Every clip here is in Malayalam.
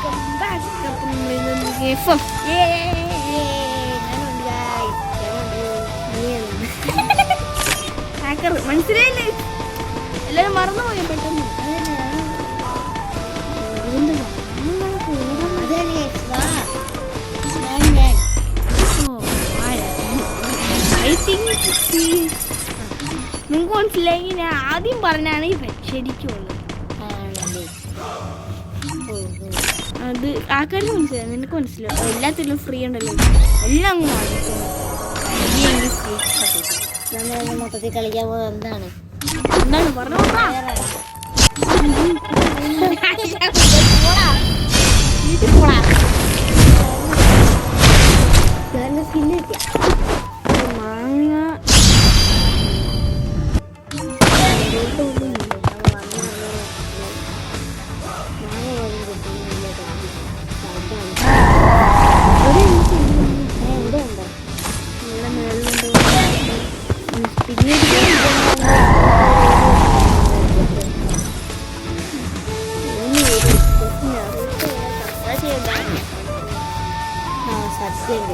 വെൽക്കം ബാക്ക് ഗെയിം ഹാക്കർ മനസ്സിലായില്ലേ എല്ലാരും മറന്നുപോയി പെട്ടെന്ന് നിങ്ങൾക്ക് മനസ്സിലായെങ്കിൽ ഞാൻ ആദ്യം പറഞ്ഞാണ് ഇവൻ ശരിക്കുള്ളത് അത് ആക്കാനും മനസ്സിലായി. നിനക്ക് മനസ്സിലാവും എല്ലാത്തിലും ഫ്രീ ഉണ്ടല്ലോ. എല്ലാം അങ്ങ് വാങ്ങിക്കണം മൊത്തത്തിൽ കളിക്കാൻ പോകുന്നത് എന്താണ് എന്താണ് പറഞ്ഞു സ്കില്ല് കിട്ടിയ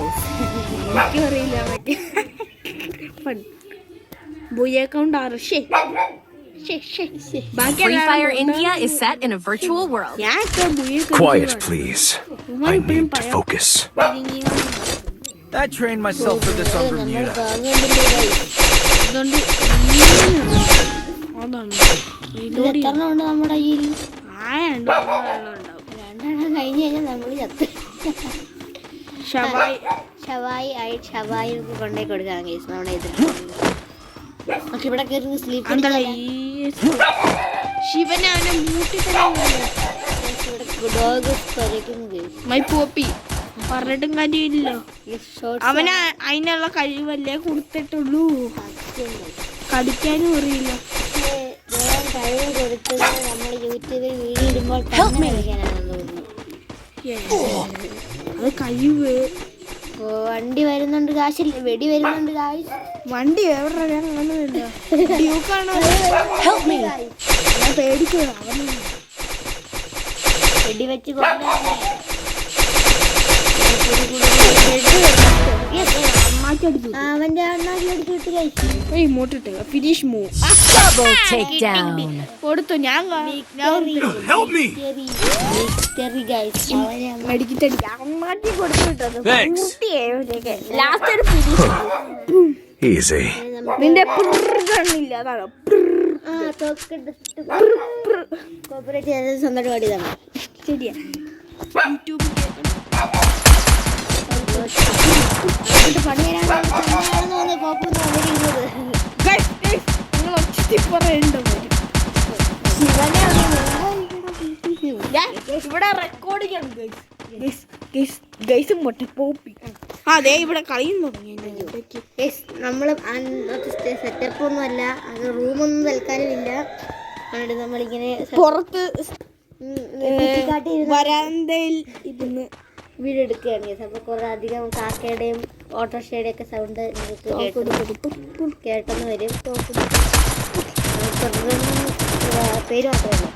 guys. എനിക്കും അറിയില്ല മറ്റേ ബുയ അക്കൗണ്ട് ആറ് ഷേ ഷേ ഷേ ബാക്കി Free എല്ലാവരും Fire ഉണ്ട്. India is set in a virtual world. ഞാൻ ഇപ്പൊ ബുയ Quiet, please. I need to focus. I trained myself for this on നമ്മൾ Bermuda. വാങ്ങുന്നില്ലേ guys? അതുകൊണ്ട് അതാണ് ഇത് എത്രണ്ണം ഉണ്ട് നമ്മുടെ കയ്യിൽ ആയുണ്ട് രണ്ടെണ്ണം കഴിഞ്ഞ് കഴിഞ്ഞാൽ നമ്മൾ ചത്ത് ഷവായി ഷവായി ആയി ഷവായി കൊണ്ടേ കൊടുക്കാം കേസ് നമ്മുടെ ഇതിൽ. നമുക്ക് ഇവിടെ കയറി സ്ലീപ്പ് ശിവനെ അവനെ മൂട്ടി മൈ പോപ്പി പറഞ്ഞിട്ടും കാര്യമില്ലല്ലോ അവന് അതിനുള്ള കഴിവല്ലേ കൊടുത്തിട്ടുള്ളൂ. കടിക്കാനും അറിയില്ല. കഴിവ് കൊടുത്തത് നമ്മൾ യൂട്യൂബിൽ വീഡിയോ ഇടുമ്പോൾ തന്നെ അത് കഴിവ്. ഓ, വണ്ടി വരുന്നുണ്ട് കാശില്ല വെടി വരുന്നുണ്ട് കാശ് വണ്ടി എവിടെ ഞാൻ കാണുന്നില്ല. ഡ്യൂക്കാണോ? ഞാൻ പേടിക്കുക വെടി വെച്ച്. ഇങ്ങോട്ടിട്ട്. Finish move Double takedown. കൊടുത്തു ഞാൻ മെഡിക്കറ്റ് അടിക്കാം കൊടുത്തു. വിട്ടത്. ലാസ്റ്റ് ഒരു ഫിനിഷ് Easy. നിന്റെ കണ്ണില്ല അതാണ്. കോപ്പറേറ്റ് ചെയ്തത് സ്വന്തമായിട്ട് പാടിയതാണ് ശരിയാ. യൂട്യൂബ് ഇവിടെ റെക്കോർഡിംഗ് ആണ് ഗൈസ് മൊട്ട പോപ്പി അതെ ഇവിടെ കളിയും തുടങ്ങി നമ്മൾ സെറ്റപ്പ് ഒന്നും അല്ല. അത് റൂമൊന്നും തൽക്കാലം ഇല്ല നമ്മളിങ്ങനെ പുറത്ത് വരാന്തയിൽ ഇരുന്ന് വീഡിയോ എടുക്കുകയാണ് guys. അപ്പോൾ കുറേ അധികം കാക്കയുടെയും ഓട്ടോറിക്ഷയുടെയും ഒക്കെ സൗണ്ട് നിങ്ങൾക്ക് കേട്ടു കേട്ടെന്ന് വരും. പേര് മാത്രമല്ല.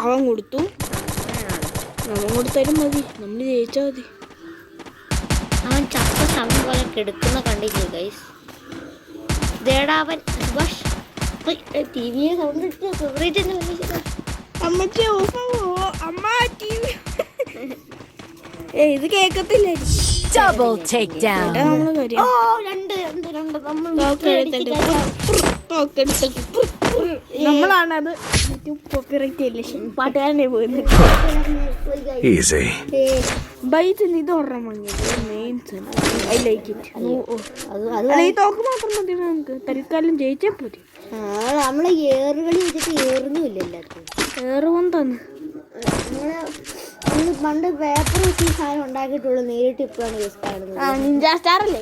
അവൻ കൊടുത്തു. അവൻ കൊടുത്താലും മതി. നമ്മൾ ജയിച്ചാൽ മതി. അവൻ ചക്ക സമയം പോലെ കിടക്കുന്ന കണ്ടില്ലേ ഗൈസ് ഇതേടാ അവൻ. സുഭാഷ് ടി വിയെ സൗണ്ട് ഇട്ട് ഫേവറേറ്റ് വന്നിരിക്കുന്നു. അമ്മച്ചി ഓഫാവോ അമ്മ ടി വി ഇത് കേക്കത്തില്ല? Double takedown. നമ്മൾ ഓ രണ്ട് രണ്ട് രണ്ട്. നമ്മൾ നമ്മളാണത് കോപ്പിറൈറ്റ് ഇല്ല പാട്ടുകാരനെ പോയി. Easy. ബൈറ്റ് ഇത് ഒരെണ്ണം ഐ ലൈക്ക് ഇറ്റ് ഈ തോക്ക് മാത്രം മതി നമുക്ക്. തൽക്കാലം ജയിച്ചാൽ പോരെ. നമ്മളെ ഏറുകളി വെച്ചിട്ട് ഏറുന്നുമില്ല എല്ലാവർക്കും ഏറുവൻ തന്നു നമ്മളെ പണ്ട് പേപ്പർ വെച്ച് ഈ സാധനം ഉണ്ടാക്കിയിട്ടുള്ളൂ. നേരിട്ട് ഇപ്പോഴാണ് യൂസ് കാണുന്നത്. ആ സ്റ്റാർ അല്ലേ?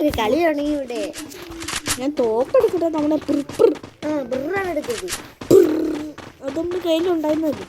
ഒരു കളി തുടങ്ങി ഇവിടെ. ഞാൻ തോക്കെടുക്കട്ടെ നമ്മുടെ പ്രിപ്പർ ആ ബിറാണ് എടുത്തത്. അത് നമ്മുടെ കയ്യിലുണ്ടായിരുന്നത്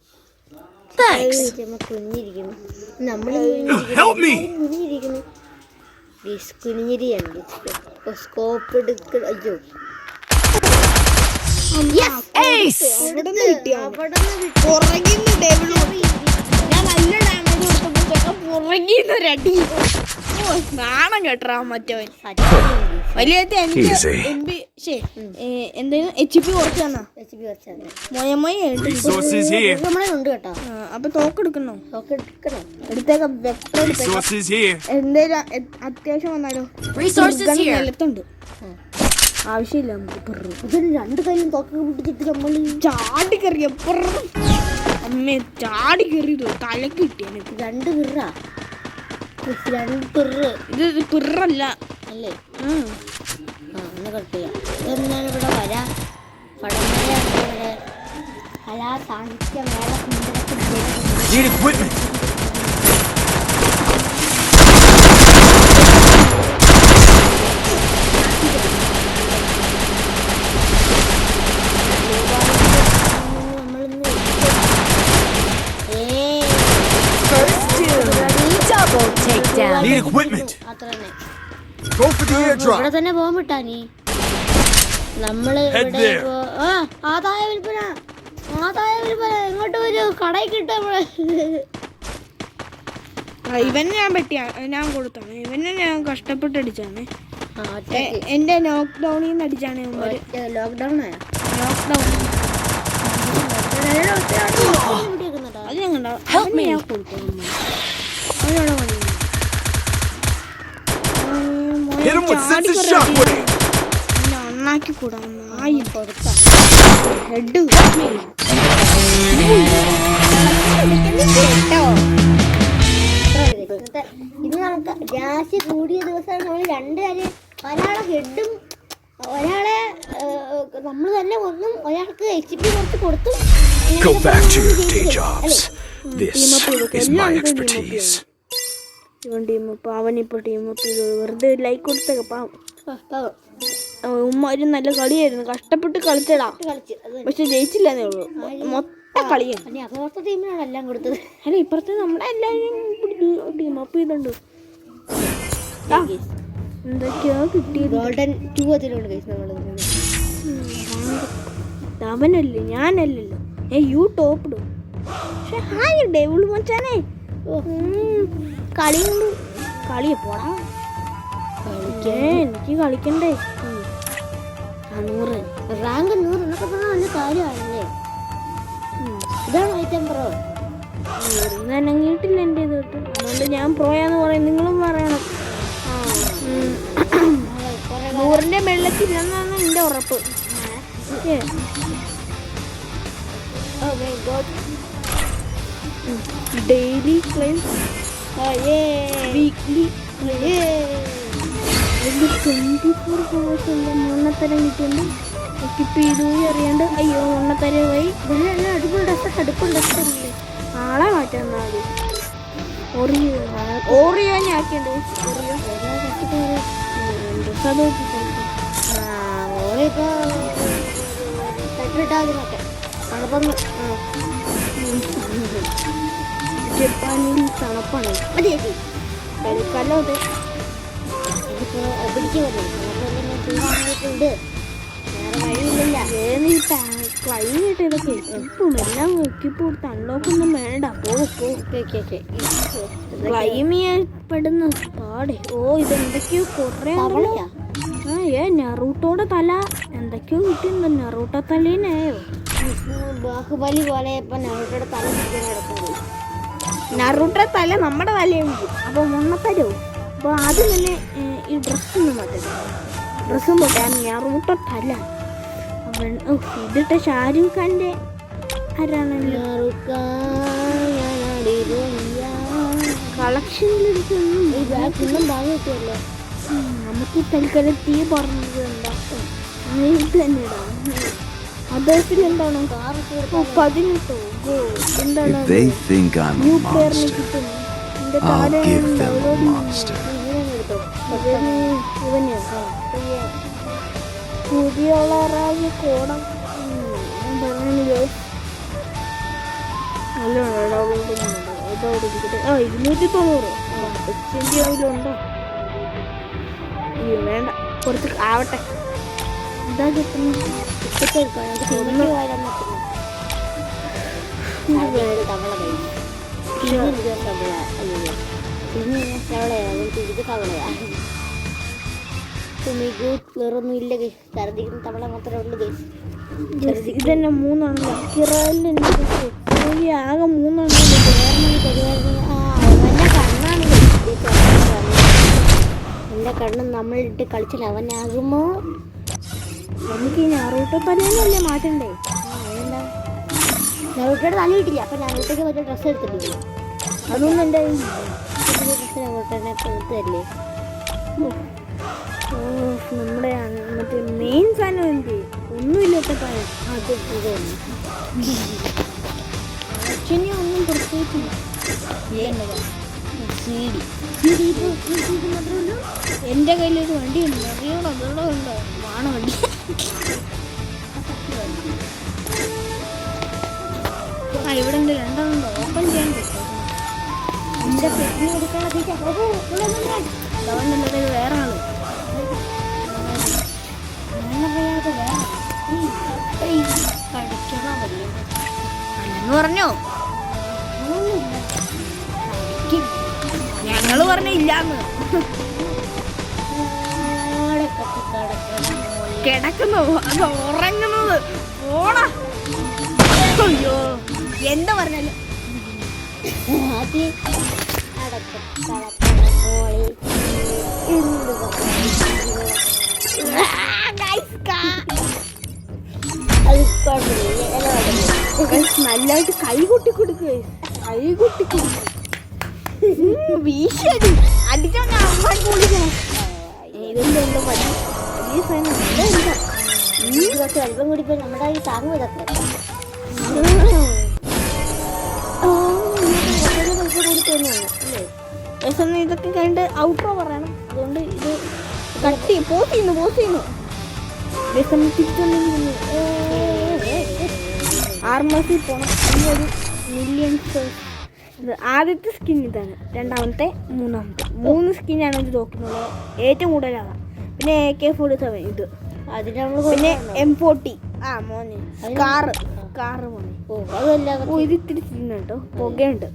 കുഞ്ഞിരിക്കുന്നു നമ്മൾ Help me! കുഞ്ഞിരിക്കുന്നു കുഞ്ഞിരിയാണ് സ്കോപ്പ് എടുക്ക അയ്യോ. ഞാൻ നല്ല ഡാമേജ് കൊടുത്തപ്പോഴത്തേക്ക് പുറകിന്ന് ഒരടി ഓ നാണം കേട്ടാ മറ്റവൻ. വലിയ. എം ബി ശേ എന്തെങ്കിലും എച്ച് പി കുറച്ച് തന്നാ എച്ച് പി കുറച്ച് മോയ മോയ നമ്മളെ ഉണ്ട് കേട്ടോ. അപ്പൊ തോക്കെടുക്കണോ ഒക്കെ എടുക്കണം. എടുത്തേക്ക. എന്തേലും അത്യാവശ്യം വന്നാലോ. നിലത്തുണ്ട് ആവശ്യമില്ല നമുക്ക്. ഇതിന് രണ്ട് കൈയും തോക്ക പിടിച്ചിട്ട് നമ്മൾ ചാടി കയറിയ അമ്മേ ചാടി കയറിയതോ? തലക്ക് കിട്ടിയാണ് രണ്ട് പിറ് ഇത് ഇത് പിറല്ല. അല്ലേ. ആ. ഒന്ന് കട്ട് ചെയ്യാം. ഇതെന്നാണ് ഇവിടെ വര? പടമലയാണ് ഇവിടെ? കലാ സാഹിത്യ മേള സുന്ദരത്തിൽ equipment. Go for the ഇവിടെ airdrop. തന്നെ പോകാൻ വിട്ടാ നീ. നമ്മൾ Head ഇവിടെ there. ഇപ്പോ- ആ ആദായ വിൽപ്പന. ആദായ വിൽപ്പന. എങ്ങോട്ട് ഒരു കടയിൽ കിട്ടും ഇവനെ ഞാൻ പറ്റിയ ഞാൻ കൊടുത്താണ്. ഇവനെ ഞാൻ കഷ്ടപ്പെട്ട് അടിച്ചാണ് എന്റെ ലോക്ക്ഡൌണിൽ നിന്ന് അടിച്ചാണ് ലോക്ക്ഡൌൺ ലോക്ക്ഡൗൺ അത് ഞങ്ങൾ ഞാൻ കൊടുക്കും അവനോട് sense of shockwave. ഒന്നാക്കി കൂടാ. നായി കൊടുത്ത ഹെഡ് ഇന്നത്തെ ഇന്ന് നമുക്ക് രാശി കൂടിയ ദിവസമാണ്. നമ്മൾ രണ്ട് കാര്യം ഒരാളെ ഹെഡും ഒരാളെ നമ്മൾ തന്നെ ഒന്നും ഒരാൾക്ക് എച്ച് പി കുറച്ച് കൊടുത്തും Go back to your day jobs. This is my expertise. ഇവൻ ടീം അപ്പ് അവനിപ്പോ ടീം അപ്പ് ചെയ്തു വെറുതെ ലൈക്ക് കൊടുത്തൊക്കെ പാവം. ഉമ്മ ഒരു നല്ല കളിയായിരുന്നു. കഷ്ടപ്പെട്ട് കളിച്ചടാ. പക്ഷെ ജയിച്ചില്ലെന്നേ ഉള്ളൂ. മൊത്തം കളിയാണ് അപകട ടീമിനാണ് എല്ലാം കൊടുത്തത്. അല്ല ഇപ്പുറത്തെ നമ്മുടെ എല്ലാവരും ടീം അപ്പ് ചെയ്തുണ്ട് എന്തൊക്കെയാ കിട്ടിയത് ഗോൾഡൻ ടൂ അതിലുണ്ട് കഴിച്ച് നമ്മൾ അവനല്ലേ ഞാനല്ലല്ലോ. ഏ യു ടോപ്പ് പക്ഷെ ഹായ് ഡേവിൾ മച്ചാനേ. ഉം, കളിയുണ്ട്. കളി പോടാ. കളിക്കേ എനിക്ക് കളിക്കണ്ടേ. നൂറ്. റാങ്ക് നൂറ് എന്നൊക്കെ പറഞ്ഞാൽ വലിയ കാര്യമാണല്ലേ? ഇതാണ് ഐറ്റം പ്രോ. നൂറിന്ന് അനങ്ങിയിട്ടില്ല എന്റെ ഇത് തൊട്ട്. അതുകൊണ്ട് ഞാൻ പ്രോയാന്ന് പറയും നിങ്ങളും പറയണം. നൂറിന്റെ വെള്ളത്തില്ലെന്നാണ് എന്റെ ഉറപ്പ്. Daily claim weekly twenty four hours എന്റെ മണ്ണത്തരം കിട്ടിയുണ്ട് എക്യിപ്പ് ചെയ്തു അറിയാണ്ട് അയ്യോ മണ്ണത്തരമായി ഇതിലെല്ലാം അടിപൊളി ഡ്രസ് അടുപ്പും ഡ്രസ്സല്ലേ നാളെ മാറ്റാൻ മതി. ഓറിയോ ഓറിയോ ഞാൻ ആക്കിയുണ്ട് ഓറിയോ ഡ്രസ് അത് ഓളിപ്പോ സെക്രട്ടറിനൊക്കെ തണുപ്പൊന്ന് ജപ്പാനിൽ തണുപ്പാണ്. മതി അതെ. ഇതിപ്പോ തണുപ്പൊന്നും ചൂടാനായിട്ടുണ്ട് വേറെ ക്ലൈമറ്റ് ഇതൊക്കെ എല്ലാം വേണ്ട. പാടെ. ഓ ഇതെന്തൊക്കെയോ കുറേ ആ ഏ നെറൂട്ടോടെ തല. എന്തൊക്കെയോ കിട്ടിയുണ്ടോ നെറൂട്ട തലേനായോ ബാഹുബലി പോലെ ഇപ്പൊ നെറൂട്ടോടെ തല കിട്ടി നടക്കുന്നത് നറൂട്ട തല നമ്മുടെ തലയുണ്ട് അപ്പോൾ മുണ്ണത്തരോ അപ്പോൾ ആദ്യം തന്നെ ഈ ഡ്രസ്സ് ഒന്നും മാറ്റരുത് ഡ്രസ്സും പോട്ടെ നറൂട്ട തല. ഇതിട്ട ഷാരൂഖ് ഖാന്റെ ആരാണല്ലോ? കളക്ഷനിലെടുത്തൊന്നും ഈ ബാഗ് ഇന്നും ഭാഗം കിട്ടുമല്ലോ ഉം, നമുക്ക് തൽക്കാലം തീ പറഞ്ഞത് ഉണ്ടാക്കും. ഇത് തന്നെ ഇടാം. അതേസിൽ എന്താണ്? പതിനെട്ടോ? എന്താണ് If they think I'm a new പ്ലെയറിനെ monster, കിട്ടും. എന്റെ I'll താരം പുതിയ റായ കോടം. ഞാൻ പറഞ്ഞില്ല നല്ല ആ ഇരുന്നൂറ്റി തൊണ്ണൂറ് എക്സ്ചേഞ്ച് അതിലുണ്ടോ വേണ്ട. കുറച്ച് ആവട്ടെ. എന്താ കിട്ടുന്നത്. ഒന്ന് തവള കൈ പിന്നെ ഇത് തവള അയ്യോ പിന്നെ തവളയാണ് ഇത് തവളയാ ഗുഡ് വേറൊന്നും ഇല്ല ഗൈസ് ഛർദിക്കുന്ന തവള മാത്രമേ ഉള്ളൂ ഇതന്നെ മൂന്നാണല്ലോ കിറാലിൽ എനിക്ക് ആകെ മൂന്നാണല്ലോ അവന്റെ കണ്ണാണ്. എന്റെ കണ്ണ് നമ്മളിട്ട് കളിച്ചാൽ അവനാകുമോ ഈ ഞാറൂട്ട മാറ്റണ്ടേ മാറ്റണ്ടേ ഞങ്ങളുടെ തല കിട്ടില്ല അപ്പം ഞങ്ങൾക്ക് മറ്റേ ഡ്രസ്സ് എടുത്തിട്ടില്ല? അതൊന്നും എന്റെ ഡ്രസ്സ് തന്നെ എടുത്തല്ലേ ഓ നമ്മുടെ മറ്റേ മെയിൻ സാധനം എന്ത്? ഒന്നുമില്ലാത്ത കാര്യം അത് ഇത്. തന്നെ അച്ഛനെ ഒന്നും പ്രത്യേകിച്ചില്ല. എന്റെ കയ്യിലൊരു വണ്ടിയുണ്ട്. അറിയണം അതോടെ ഉണ്ടോ? വാണ ആ ഇവിടെ ഉണ്ട് രണ്ടെണ്ണം. ഓപ്പൺ ചെയ്യാൻ പറ്റും എന്റെ പെട്ടിന് കൊടുക്കാനുള്ള തീറ്റ വേറെ ആൾ. ഞാനറിയാതെ വേറെ. കടിക്കണോ എന്ന് പറഞ്ഞോ? ഞങ്ങൾ പറഞ്ഞ ഇല്ലാന്ന് ആടെ കിടക്കണം. മോളെ. കിടക്കുന്നു അത് ഉറങ്ങുന്നത്. ഓടാ അയ്യോ. എന്താ പറഞ്ഞാലും? അത്. നല്ലതായിട്ട് കൈ കൊട്ടി കൊടുക്കുക കൈ കൊട്ടി കൊടുക്കുക വീശടി അടിച്ചാ ഞാൻ അമ്മ കുളിക്കണം ഇതെന്താ എന്താ ഈ ഇതൊക്കെ രസം ഇതൊക്കെ കഴിഞ്ഞിട്ട് ഔട്ടോ പറയണം അതുകൊണ്ട് ഇത് കട്ടി പോസ് ചെയ്യുന്നു പോസ് ചെയ്യുന്നു തിരിച്ചൊന്നിരിക്കുന്നു ആർമസിൽ പോണം ഒരു മില്യൺസ് ആദ്യത്തെ സ്കിൻ ഇതാണ്. രണ്ടാമത്തെ മൂന്നാമത്തെ. മൂന്ന് സ്കിന്നാണ് ഇത് നോക്കുന്നത്. ഏറ്റവും കൂടുതലാണ്. പിന്നെ എ കെ ഫോർട്ടി സെവൻ ഇത്. അതിന് നമ്മൾ പിന്നെ എം ഫോർട്ടി ആ മോനെ. കാറ്. കാറ് മോനെ. ഓ അതല്ല ഓ ഇത് ഇത്തിരി തിന്നു കേട്ടോ പുകയുണ്ട്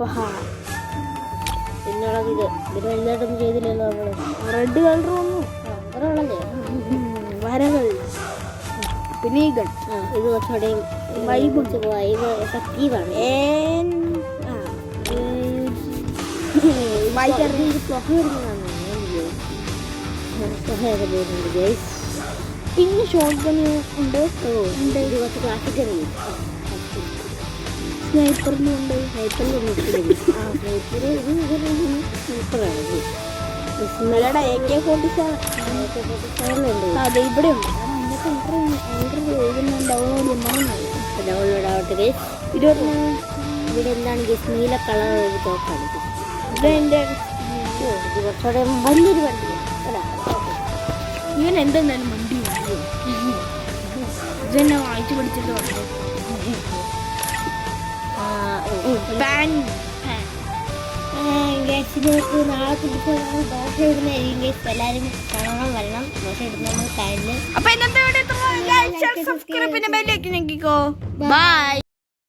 പഹാ പിന്നുള്ളത് ഇത്. ഇതിന് വലുതായിട്ടൊന്നും ചെയ്തില്ലല്ലോ നമ്മൾ. റെഡ് കളർ വന്നു വരകൾ. പിന്നെ ഈ ഗൺ ഇത് കുറച്ചുകൂടെ വൈബ് വൈബ് എഫക്റ്റീവാണ് വായിച്ചറിഞ്ഞ ഇത് പുക വരുന്നതാണ്. വരുന്നുണ്ട് ഗൈസ് പിന്നെ ഷോർട്ട് ഗൺ ഉണ്ട്. ഉണ്ട് കുറച്ച് ക്ലാസിക് ഉണ്ട്. സ്നൈപ്പറിൽ നിൽക്കുന്നുണ്ട് ആ സ്നൈപ്പർ ഇത് സ്നൈപ്പറാണ് ഇത് ഇന്നലെയുടെ എ കെ ഫോർട്ടി സെവൻ സ്നൈപ്പറുണ്ട് അതെ ഇവിടെ ഉണ്ട്. ഡൗൺലോഡ് ആവട്ടെ ഗൈസ് ഇരുപത്തി ഇവിടെ എന്താണ് ഗൈസ് നീല കളർ ഒരു തോക്കാണ് ഇത് ഇത് എന്റെ കുറച്ചുകൂടെ വലിയൊരു അല്ല ഇവൻ എന്തെന്നാലും വണ്ടി ഇതെന്നെ വായിച്ചു പഠിച്ചിട്ട് പറഞ്ഞു പാൻ. നാളെ ദോശ എല്ലാവരും കാണണം വരണം. ദോശ ഇടുന്ന നമ്മൾ ചാനലിൽ അപ്പൊ ഇന്നത്തെ വീഡിയോ സബ്സ്ക്രൈബ് പിന്നെ ബെല്ലേക്ക് ഞെക്കിക്കോ. ബൈ